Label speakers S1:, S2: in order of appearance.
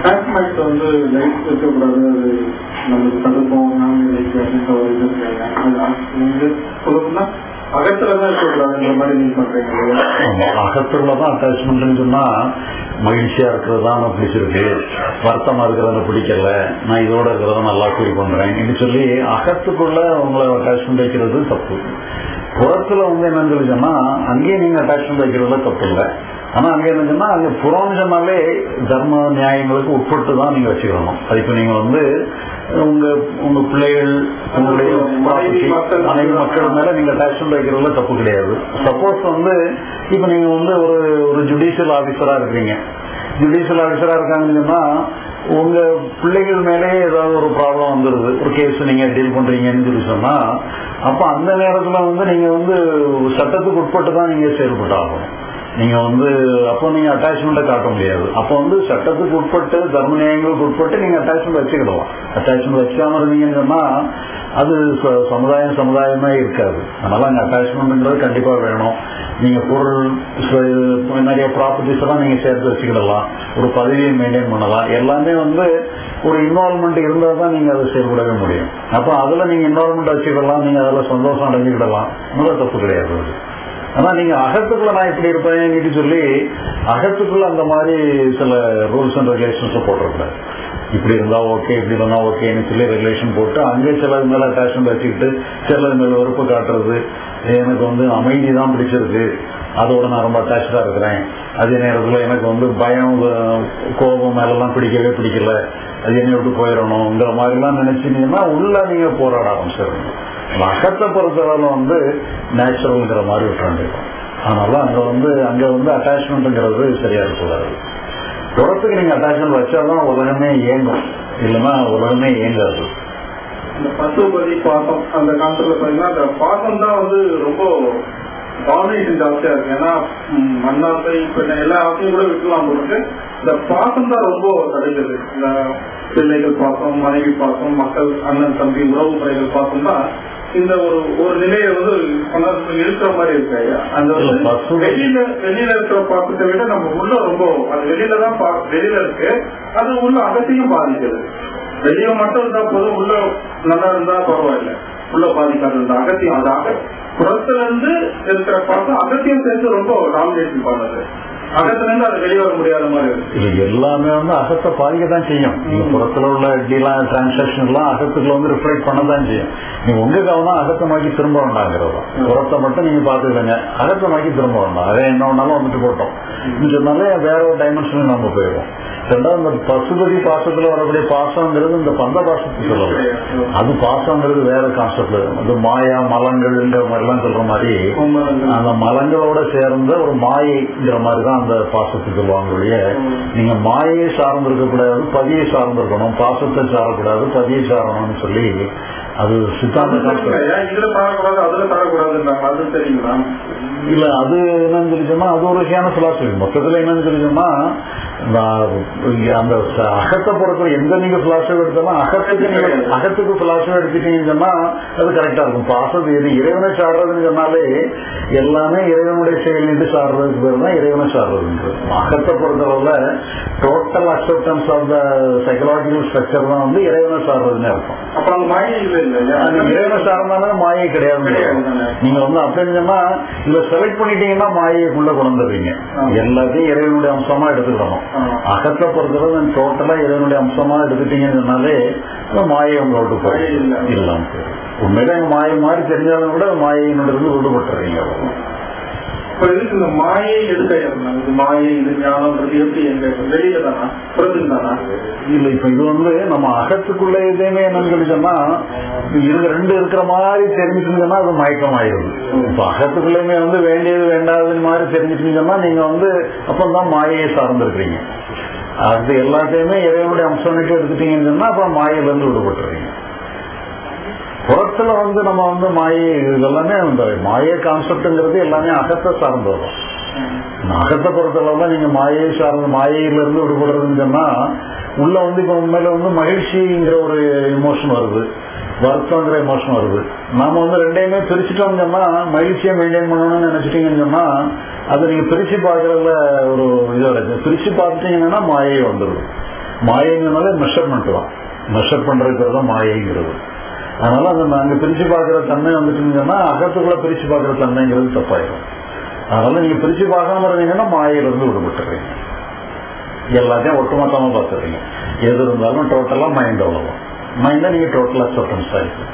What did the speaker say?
S1: Attachment வந்து life இருக்கக்கூடாது அது நம்மளுக்கு தடுப்போம். நாம லைஃப் அப்படின்ற ஒரு இது இருக்காங்க அது நீங்க சொல்லணும்னா அகத்துலதான் இருக்கக்கூடாதுன்ற மாதிரி நீங்க பண்றீங்க இல்லையா?
S2: ஆமா, அகத்துல அட்டாச்மெண்ட்னு சொன்னா மகிழ்ச்சியா இருக்கிறது தான் பிடிச்சிருக்கு வருத்தமா இருக்கிறத பிடிக்கல. நான் இதோட இருக்கிறத நல்லா ஃபீல் பண்றேன் இப்படி சொல்லி அகத்துக்குள்ள உங்களை அட்டாச்மெண்ட் வைக்கிறது தப்பு. புறத்துல வந்து என்னன்னு சொல்லி சொன்னா அங்கேயே நீங்க அட்டாச்மெண்ட் வைக்கிறதுல தப்பு இல்லை. ஆனா அங்க என்ன சொன்னா அங்க புறம்னு சொன்னாலே தர்ம நியாயங்களுக்கு உட்பட்டு தான் நீங்க வச்சுக்கணும். அது இப்ப நீங்க வந்து உங்க உங்க பிள்ளைகள் உங்களுடைய
S1: மனைவி, மக்கள்.
S2: மேல நீங்க அட்டாச்மெண்ட் வைக்கிறதுல தப்பு கிடையாது. சப்போஸ் வந்து இப்ப நீங்க வந்து ஒரு ஒரு ஜுடிஷியல் ஆபீசரா இருக்கீங்க. ஜுடிஷியல் ஆபீசரா இருக்காங்கன்னு சொன்னா உங்க பிள்ளைகள் மேலே ஏதாவது ஒரு ப்ராப்ளம் வந்துருது. ஒரு கேஸ் நீங்க டீல் பண்றீங்கன்னு சொல்லி சொன்னா அப்ப அந்த நேரத்துல வந்து நீங்க வந்து சட்டத்துக்கு உட்பட்டு தான் நீங்க செயல்பட்டாகணும். நீங்க வந்து அப்போ நீங்க அட்டாச்மெண்ட்டை காட்ட முடியாது. அப்போ வந்து சட்டத்துக்கு உட்பட்டு தர்ம நியாயங்களுக்கு உட்பட்டு நீங்க அட்டாச்மெண்ட் வச்சுக்கிடலாம். அட்டாச்மெண்ட் வச்சாம இருந்தீங்கன்னு சொன்னா அது சமுதாயம் சமுதாயமே இருக்காது. அதனால அங்க அட்டாச்மெண்ட்ன்றது கண்டிப்பா வேணும். நீங்க பொருள் நிறைய ப்ராப்பர்ட்டிஸ் எல்லாம் நீங்க சேர்த்து வச்சுக்கிடலாம். ஒரு பதவியை மெயின்டைன் பண்ணலாம். எல்லாமே வந்து ஒரு இன்வால்மெண்ட் இருந்தால் தான் நீங்க அதை செயல்படவே முடியும். அப்போ அதுல நீங்க இன்வால்மெண்ட் வச்சுக்கிடலாம். நீங்க அதுல சந்தோஷம் அடைஞ்சுக்கிடலாம். முதல் தப்பு கிடையாது. அது ஆனா நீங்க அகத்துக்குள்ள நான் இப்படி இருப்பேன் சொல்லி அகத்துக்குள்ள அந்த மாதிரி சில ரூல்ஸ் அண்ட் ரெகுலேஷன்ஸ் போட்டிருப்பேன் இப்படி இருந்தா ஓகே இப்படி பண்ணா ஓகேன்னு சொல்லி ரெகுலேஷன் போட்டு அங்கே சிலது மேல அட்டாச்மெண்ட் வச்சுக்கிட்டு சிலது மேல வெறுப்பு காட்டுறது. எனக்கு வந்து அமைதி தான் பிடிச்சிருக்கு. அதோட நான் ரொம்ப அட்டாச்சா இருக்கிறேன். அதே நேரத்தில் எனக்கு வந்து பயம் கோபம் மேலெல்லாம் பிடிக்கவே பிடிக்கல. அது என்னை விட்டு போயிடணுங்கிற மாதிரிலாம் நினைச்சீங்கன்னா உள்ள நீங்க போராட ஆரம்பிச்சிருங்க அகத்தை பொறுத்தளவுல வந்து நேச்சுரல்ங்கிற மாதிரி விட்டுறாங்க அதனால அங்கே வந்து அங்கே வந்து அட்டாச்மெண்ட்டுங்கிறது சரியா இருக்கக்கூடாது. உரத்துக்கு நீங்கள் அட்டாச்மெண்ட் வச்சாதான் உலகமே இயங்கும். இல்லைன்னா உலகமே இயங்காது.
S1: இந்த பசுபதி பாசம் அந்த காலத்துல பாத்தீங்கன்னா அந்த பாசம் தான் வந்து ரொம்ப டாமினேஷன் ஜாஸ்தியா இருக்கு. ஏன்னா ம், மண்ணாசை இப்ப எல்லா ஆசையும் கூட விட்டுலாம் போட்டு இந்த பாசம் தான் ரொம்ப தடுக்குது இந்த பிள்ளைகள் பாசம் மனைவி பாசம் மக்கள் அண்ணன் தம்பி உறவு முறைகள் பாசம் தான் இந்த ஒரு ஒரு நிலையை வந்து கொண்டாந்து இருக்கிற மாதிரி இருக்கு அந்த வெளியில வெளியில இருக்கிற பாசத்தை விட நம்ம உள்ள ரொம்ப அது வெளியில தான் வெளியில இருக்கு. அது உள்ள அகத்தையும் பாதிக்குது. வெளியே மட்டும் இருந்தா போதும் உள்ள நல்லா இருந்தா பரவாயில்ல. உள்ள பாதிக்காது இந்த அகத்தியம் அது அக புறத்துல இருந்து இருக்கிற பாசம் அகத்தியம் சேர்த்து ரொம்ப டாமினேஷன் பண்ணுது.
S2: இது எல்லாமே வந்து அகத்தை பாதிக்க தான் செய்யும். நீங்க புறத்துல உள்ள இப்படிலாம் டிரான்சாக்ஷன் எல்லாம் அகத்துக்குள்ள வந்து ரிஃப்ளெக்ட் பண்ண தான் செய்யும். நீங்க உங்க கவனம் அகத்தை திரும்ப வேண்டாங்கிறது. புறத்தை மட்டும் நீங்க பாத்துக்கிடுங்க அகத்தை திரும்ப வேண்டாம். அதே என்ன வேணாலும் வந்துட்டு போட்டோம். சொன்னாலே வேற ஒரு டைமென்ஷன் நம்ம போயிடும் ரெண்டாவது இந்த பசுபதி பாசத்துல வரக்கூடிய பாசம்ங்கிறது இந்த பந்த பாசத்துக்கு சொல்லலாம் அது பாசம்ங்கிறது வேற கான்செப்ட் அது மாயா மலங்கள்ங்கிற மாதிரிலாம் சொல்ற மாதிரி. அந்த மலங்களோட சேர்ந்த ஒரு மாயைங்கிற மாதிரி தான் அந்த பாசத்தை சொல்லுவாங்க நீங்க மாயை சார்ந்து இருக்கக்கூடாது பதியை சார்ந்து இருக்கணும் பாசத்தை சாரக்கூடாது பதியை சாரணும்னு சொல்லி அது சித்தாந்த இல்ல அது என்னன்னு சொன்னா அது ஒரு வகையான பிலாசபி மொத்தத்துல என்னன்னு இங்க அந்த அகத்தை பொறுத்தவரை எந்த நீங்க பிலாசபி எடுத்தாலும் அகத்துக்கு நீங்க அகத்துக்கு பிலாசபி எடுத்துட்டீங்கன்னு சொன்னா அது கரெக்டா இருக்கும். பாசம் இது இறைவனை சாடுறதுன்னு சொன்னாலே எல்லாமே இறைவனுடைய செயல் என்று சாடுறதுக்கு பேர் தான் இறைவனை சாடுறதுன்றது அகத்தை பொறுத்தளவுல total acceptance of the psychological structure தான் வந்து இறைவனை சாடுறதுன்னு அர்த்தம்.
S1: அப்ப அந்த மாயை
S2: இறைவனை சார்ந்தாலே மாயை கிடையாது நீங்க வந்து அப்படின்னு சொன்னா இத செலக்ட் பண்ணிட்டீங்கன்னா மாயைக்குள்ள கொண்டு வந்துடுறீங்க. எல்லாத்தையும் இறைவனுடைய அம்சமா எடுத்துக்கணும். அகத்தை பொறுத்தவரை டோட்டலா இறைவனுடைய அம்சமா எடுத்துட்டீங்கன்னு சொன்னாலே மாயை உங்களை விட்டு போய். இல்லாம. உண்மையிலே மாயை மாதிரி தெரிஞ்சாலும் கூட மாயினிலிருந்து விடுபட்டுறீங்க
S1: இதுக்கு இந்த மாயை எதுக்கு? இது மாயை இது ஞானம்ன்றது எப்படி எங்க வெளியில தானா? புறத்துக்கு தானா?
S2: இல்ல இப்ப இது வந்து நம்ம அகத்துக்குள்ள எதையுமே என்னன்னு சொல்லி சொன்னா இது ரெண்டு இருக்கிற மாதிரி தெரிஞ்சுட்டீங்கன்னா அது மயக்கம் ஆயிடுது இப்ப அகத்துக்குள்ளயுமே வந்து வேண்டியது வேண்டாதது மாதிரி தெரிஞ்சுட்டீங்கன்னா நீங்க வந்து அப்பந்தான் மாயையை சார்ந்திருக்கிறீங்க. அது எல்லாத்தையுமே இறைவனுடைய அம்சம்னுட்டு எடுத்துட்டீங்கன்னு சொன்னா அப்ப மாயையில இருந்து விடுபட்டுறீங்க புறத்துல வந்து நம்ம வந்து மாயை இதெல்லாமே அந்த மாயை கான்செப்ட்ங்கிறது எல்லாமே அகத்தை சார்ந்தது. அகத்தை பொறுத்தளவுல நீங்க மாயை சார்ந்த மாயையில இருந்து விடுபடுறதுன்னு சொன்னா உள்ள வந்து இப்ப உண்மையில வந்து மகிழ்ச்சிங்கிற ஒரு இமோஷன் வருது. வருத்தங்கிற இமோஷன் வருது. நாம வந்து ரெண்டையுமே பிரிச்சுட்டோம்னு சொன்னா மகிழ்ச்சியை மெயின்டைன் பண்ணணும்னு நினைச்சிட்டீங்கன்னு சொன்னா அதை நீங்க பிரிச்சு பார்க்கறதுல ஒரு இது இருக்கு பிரிச்சு பார்த்துட்டீங்கன்னா மாயை வந்துடும் மாயைங்கனாலே மெஷர்மெண்ட் தான் மெஷர் பண்றது தான் மாயைங்கிறது. அதனால அந்த நாங்க பிரிச்சு பாக்குற தன்மை வந்துட்டீங்கன்னா அகத்துக்குள்ள பிரிச்சு பாக்குற தன்மைங்கிறது தப்பாயிடும். அதனால நீங்க பிரிச்சு பார்க்காம இருந்தீங்கன்னா மாயிலிருந்து விடுபட்டுறீங்க எல்லாத்தையும் ஒட்டுமொத்தமா பார்த்துறீங்க எது இருந்தாலும் டோட்டலா மைண்ட் அவ்வளவு மைண்ட நீங்க டோட்டலா அக்செப்டன்ஸ் ஆயிருக்கு